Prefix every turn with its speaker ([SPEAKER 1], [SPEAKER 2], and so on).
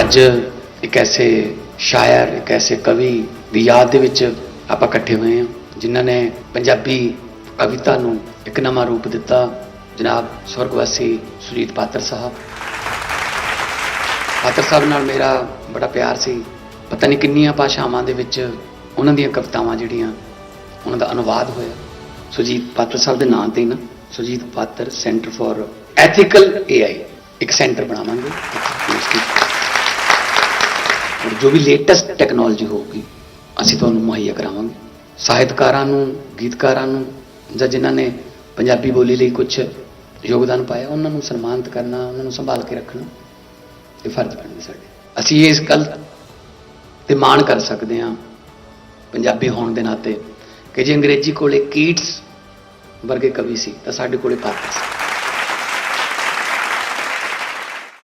[SPEAKER 1] ਅੱਜ ਇੱਕ ਐਸੇ ਸ਼ਾਇਰ, ਇੱਕ ਐਸੇ ਕਵੀ ਦੀ ਯਾਦ ਦੇ ਵਿੱਚ ਆਪਾਂ ਇਕੱਠੇ ਹੋਏ ਹਾਂ, ਜਿਨ੍ਹਾਂ ਨੇ ਪੰਜਾਬੀ ਕਵਿਤਾ ਨੂੰ ਇੱਕ ਨਵਾਂ ਰੂਪ ਦਿੱਤਾ, ਜਨਾਬ ਸਵਰਗਵਾਸੀ ਸੁਜੀਤ ਪਾਤਰ ਸਾਹਿਬ। ਪਾਤਰ ਸਾਹਿਬ ਨਾਲ ਮੇਰਾ ਬੜਾ ਪਿਆਰ ਸੀ। ਪਤਾ ਨਹੀਂ ਕਿੰਨੀਆਂ ਭਾਸ਼ਾਵਾਂ ਦੇ ਵਿੱਚ ਉਹਨਾਂ ਦੀਆਂ ਕਵਿਤਾਵਾਂ ਜਿਹੜੀਆਂ ਉਹਨਾਂ ਦਾ ਅਨੁਵਾਦ ਹੋਇਆ। ਸੁਜੀਤ ਪਾਤਰ ਸਾਹਿਬ ਦੇ ਨਾਂ ਤੇ ਹੀ ਨਾ, Sujit Patar centre for ethical AI ਇੱਕ ਸੈਂਟਰ ਬਣਾਵਾਂਗੇ। ਜੋ ਵੀ ਲੇਟੈਸਟ ਟੈਕਨੋਲੋਜੀ ਹੋਊਗੀ, ਅਸੀਂ ਤੁਹਾਨੂੰ ਮੁਹੱਈਆ ਕਰਾਵਾਂਗੇ। ਸਾਹਿਤਕਾਰਾਂ ਨੂੰ, ਗੀਤਕਾਰਾਂ ਨੂੰ, ਜਾਂ ਜਿਨ੍ਹਾਂ ਨੇ ਪੰਜਾਬੀ ਬੋਲੀ ਲਈ ਕੁਝ ਯੋਗਦਾਨ ਪਾਇਆ, ਉਹਨਾਂ ਨੂੰ ਸਨਮਾਨਿਤ ਕਰਨਾ, ਉਹਨਾਂ ਨੂੰ ਸੰਭਾਲ ਕੇ ਰੱਖਣਾ, ਇਹ ਫਰਜ਼ ਬਣਦਾ ਸਾਡੇ। ਅਸੀਂ ਇਸ ਗੱਲ ਤੇ ਮਾਣ ਕਰ ਸਕਦੇ ਹਾਂ ਪੰਜਾਬੀ ਹੋਣ ਦੇ ਨਾਤੇ ਕਿ ਜੇ ਅੰਗਰੇਜ਼ੀ ਕੋਲੇ ਕੀਟਸ ਵਰਗੇ ਕਵੀ ਸੀ, ਤਾਂ ਸਾਡੇ ਕੋਲੇ ਪਾਤਰ ਸੀ।